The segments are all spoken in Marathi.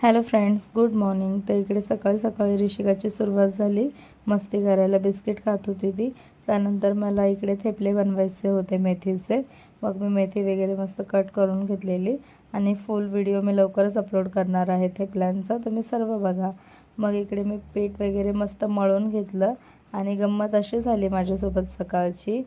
Hello friends good morning. तर इकडे सकाळी सकाळी ऋषिकाची सुरुवात झाली. मस्ती करायला बिस्किट खात होती ती. त्यानंतर मला इकडे थेपले बनवायचे होते मेथीचे. मग मी मेथी वगैरे मस्त कट करून घेतलेली. आणि फुल व्हिडिओ मी लवकरच अपलोड करणार आहे थेपल्यांचा. तुम्ही सर्व बघा. मग इकडे मी पीठ वगैरे मस्त मळून घेतलं. आणि गंमत अशी झाली माझ्यासोबत सकाळची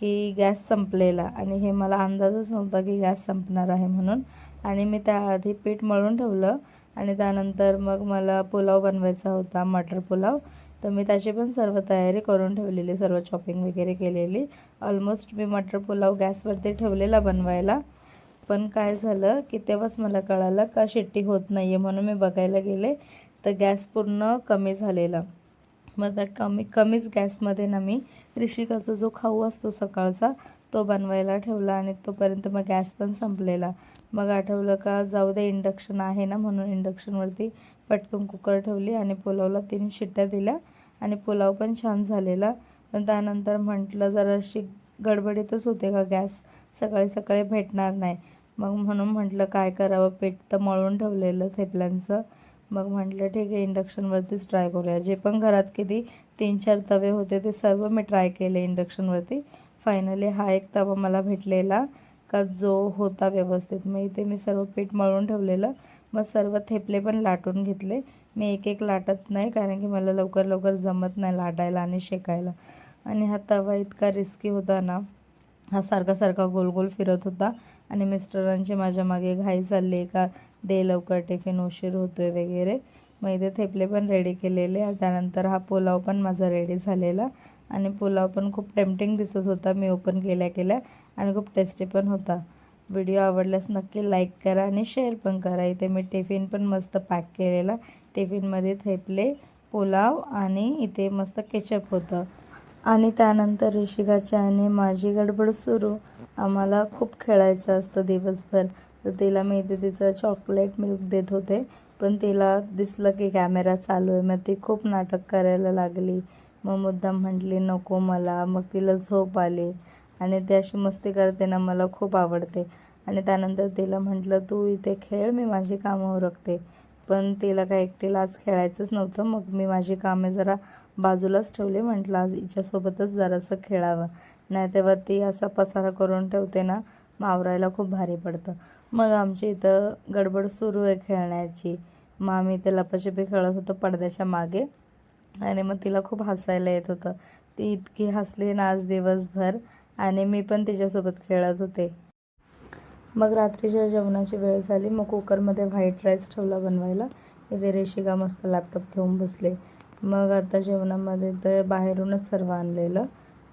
की गॅस संपलेला. आणि हे मला अंदाजच नव्हता की गॅस संपणार आहे म्हणून. आणि मी त्याआधी पीठ मळून ठेवलं. आणि त्यानंतर मग मला पुलाव बनवायचा होता मटर पुलाव. तर मी त्याची पण सर्व तयारी करून ठेवलेली सर्व चॉपिंग वगैरे केलेली. ऑलमोस्ट मी मटर पुलाव गॅसवरती ठेवलेला बनवायला. पण काय झालं की तेव्हाच मला कळालं का शिट्टी होत नाही आहे म्हणून मी बघायला गेले. तर गॅस पूर्ण कमी झालेला. मग त्या कमी कमीच गॅसमध्ये ना मी ऋषिकाचा जो खाऊ असतो सकाळचा तो बनवायला ठेवला आणि तोपर्यंत मग गॅस पण संपलेला. मग आठवलं का जाऊ दे इंडक्शन आहे ना म्हणून इंडक्शनवरती पटकन कुकर ठेवली आणि पुलावला तीन शिट्ट्या दिल्या आणि पुलाव पण छान झालेला. पण त्यानंतर म्हटलं जराशी गडबडीतच होते का गॅस? सकाळी सकाळी भेटणार नाही. मग म्हणून म्हटलं काय करावं पीठ तर मळून ठेवलेलं थेपल्यांचं. मग म्हटलं ठीक आहे इंडक्शनवरतीच ट्राय करूया. जे पण घरात किती तीन चार तवे होते ते सर्व मी ट्राय केले इंडक्शनवरती. फायनली हा एक तवा मला भेटलेला का जो होता व्यवस्थित. मग इथे मी सर्व पीठ मळून ठेवलेलं. मग सर्व थेपले पण लाटून घेतले. मी एक एक लाटत नाही कारण की मला लवकर लवकर जमत नाही लाटायला आणि शेकायला. आणि हा तवा इतका रिस्की होता ना हा सारखा सारखा गोल गोल फिरत होता. आणि मिस्टरांची माझ्या मागे घाई चालली का दे लवकर टिफिन उशीर होतो आहे वगैरे. मग इथे थेपले पण रेडी केलेले. त्यानंतर हा पुलाव पण माझा रेडी झालेला. आणि पुलाव पण खूप टेम्पटिंग दिसत होता. मी ओपन केल्या केल्या आणि खूप टेस्टी पण होता. व्हिडिओ आवडल्यास नक्की लाईक करा आणि शेअर पण करा. इथे मी टिफिन पण मस्त पॅक केलेला. टिफिनमध्ये थेपले पुलाव आणि इथे मस्त केचप होतं. आणि त्यानंतर ऋषिकाची आणि माझी गडबड सुरू. आम्हाला खूप खेळायचं असतं दिवसभर. तर तिला मी इथे तिचं चॉकलेट मिल्क देत होते. पण तिला दिसलं की कॅमेरा चालू आहे. मग ती खूप नाटक करायला लागली. मग मुद्दाम म्हटली नको मला. मग तिला झोप आली आणि ती अशी मस्ती करते ना मला खूप आवडते. आणि त्यानंतर तिला म्हटलं तू इथे खेळ मी माझी कामं उरकते. पण तिला काय एकटीला आज खेळायचंच नव्हतं मग मी माझी कामे जरा बाजूलाच ठेवली म्हटलं आज हिच्यासोबतच जरासं खेळावं. नाही तेव्हा ती असा पसारा करून ठेवते ना मावरायला खूप भारी पडतं. मग आमची इथं गडबड सुरू आहे खेळण्याची. मग आम्ही इथे लपाछपी खेळत होतो पडद्याच्या मागे. आणि मग तिला खूप हसायला येत होतं. ती इतकी हसली ना आज दिवसभर आणि मी पण तिच्यासोबत खेळत होते. मग रात्रीच्या जेवणाची वेळ झाली. मग कुकरमध्ये व्हाईट राईस ठेवला बनवायला. इथे रेशिका मस्त लॅपटॉप घेऊन बसले. मग आता जेवणामध्ये तर बाहेरूनच सर्व आणलेलं.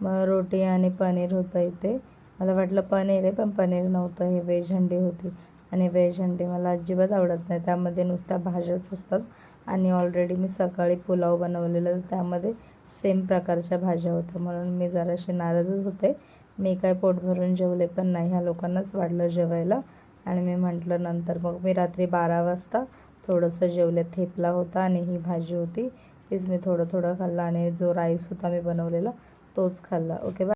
मग रोटी आणि पनीर होतं इथे. मला वाटलं पनीर आहे पण पनीर नव्हतं. हे वेज हंडी होती. आणि व्हेज हंडी मला अजिबात आवडत नाही. त्यामध्ये नुसत्या भाज्याच असतात आणि ऑलरेडी मी सकाळी पुलाव बनवलेलं त्यामध्ये सेम प्रकारच्या भाज्या होत्या. म्हणून मी जराशी नाराजच होते. मी काय पोट भरून जेवले पण नाही. ह्या लोकांनाच वाढलं जेवायला. आणि मी म्हटलं नंतर मग मी रात्री बारा वाजता थोडंसं जेवले. थेपला होता आणि ही भाजी होती. तीच मी थोडं थोडं खाल्लं आणि जो राईस होता मी बनवलेला तोच खाल्ला. Okay bye